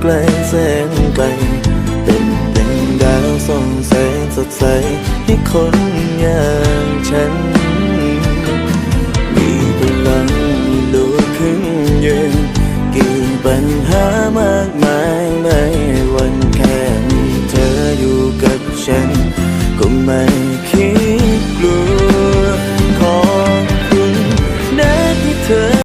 ไกลแสนไกลเป็นดังดาวส่องแสงสดใสให้คนอย่างฉัน มีพลังดูขึ้นยืนกี่ปัญหามากมายไม่วันแค่เธออยู่กับฉัน ก็ไม่